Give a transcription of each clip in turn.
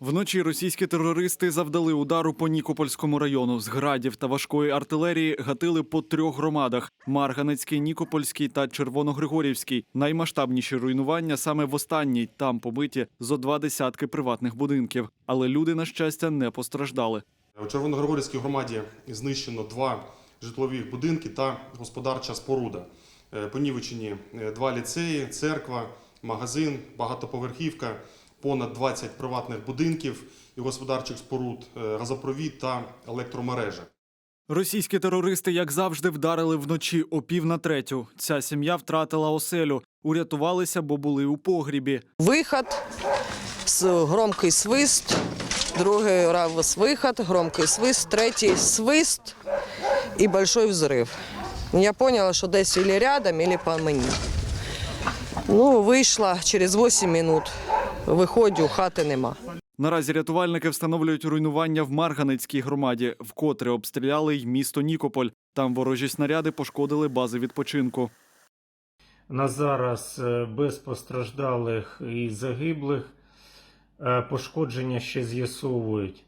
Вночі російські терористи завдали удару по Нікопольському району. З градів та важкої артилерії гатили по трьох громадах: Марганецький, Нікопольський та Червоногригорівський. Наймасштабніші руйнування саме в останній. Там побиті зо два десятки приватних будинків. Але люди, на щастя, не постраждали. У Червоногригорівській громаді знищено два житлових будинки та господарча споруда. Е, Понівечені е, два ліцеї, церква, магазин, багатоповерхівка, понад 20 приватних будинків і господарчих споруд, е, газопровід та електромережа. Російські терористи, як завжди, вдарили вночі о пів на третю. Ця сім'я втратила оселю. Урятувалися, бо були у погрібі. Выход, с- громкий свист, другий раз выход, громкий свист, третій свист і большой взрив. Я поняла, що десь или рядом, или по мені. Ну, вийшла через 8 минут. Виходжу, хати нема. Наразі рятувальники встановлюють руйнування в Марганецькій громаді, вкотре обстріляли й місто Нікополь. Там ворожі снаряди пошкодили бази відпочинку. На зараз е, без постраждалих і загиблих Е, пошкодження ще з'ясовують.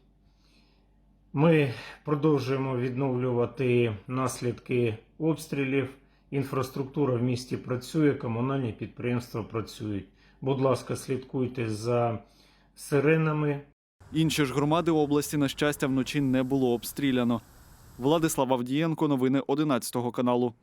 Ми продовжуємо відновлювати наслідки обстрілів. Інфраструктура в місті працює, комунальні підприємства працюють. Будь ласка, слідкуйте за сиренами. Інші ж громади області, на щастя, вночі не було обстріляно. Владислав Авдієнко, новини 11 каналу.